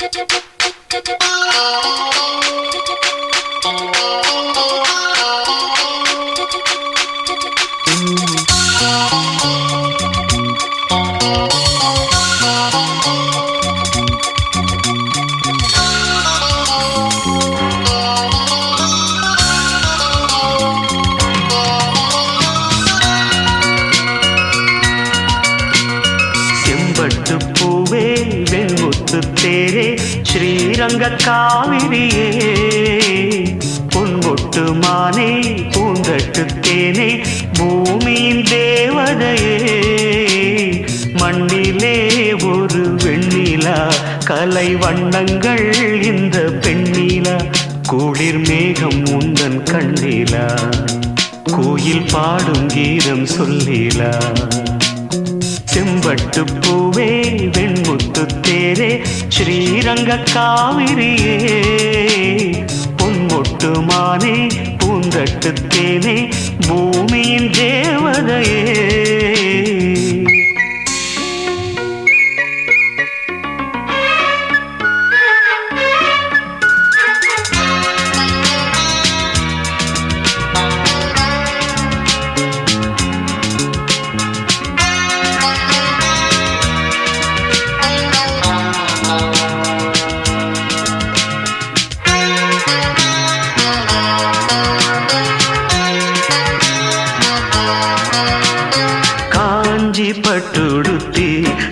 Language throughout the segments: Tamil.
செம்பட்டு ஸ்ரீரங்க காவிரியே பொன்மொட்டு மானே பூந்தட்டு தேனே பூமியின் தேவதையே மண்ணிலே ஒரு வெண்ணிலா கலை வண்ணங்கள் இந்த பெண்ணிலா. குளிர் மேகம் உந்தன் கண்ணிலா கோயில் பாடும் கீதம் சொல்லிலா. செம்பட்டு பூவே வெண்முத்து தேரே ஸ்ரீரங்க காவிரியே.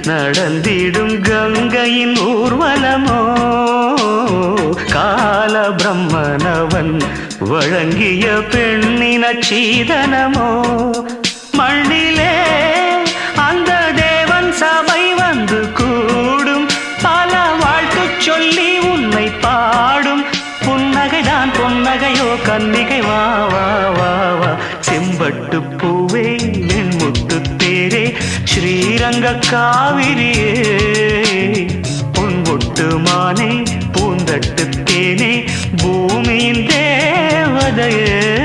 நடந்திடும் கங்கையின் ஊர்வலமோ? கால பிரம்மனவன் வழங்கிய பெண்ணின சீதனமோ? மண்ணிலே அந்த தேவன் சபை வந்து கூடும். பல வாழ்த்து சொல்லி உன்னை பாடும். புன்னகைதான் புன்னகையோ கன்னிகை வா வா வா வா. செம்பட்டு பூ கங்க காவிரியே. பொன்மொட்டு மானே பூந்தட்டு தேனே. பூமியின் தேவதையே.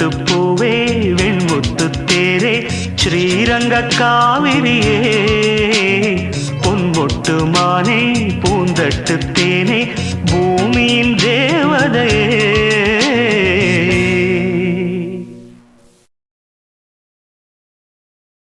முத்து பூவே வெண்முத்து தேரே ஸ்ரீரங்க காவிரியே. பொன்மொட்டு மானே பூந்தட்டு தேனே பூமியின் தேவதையே.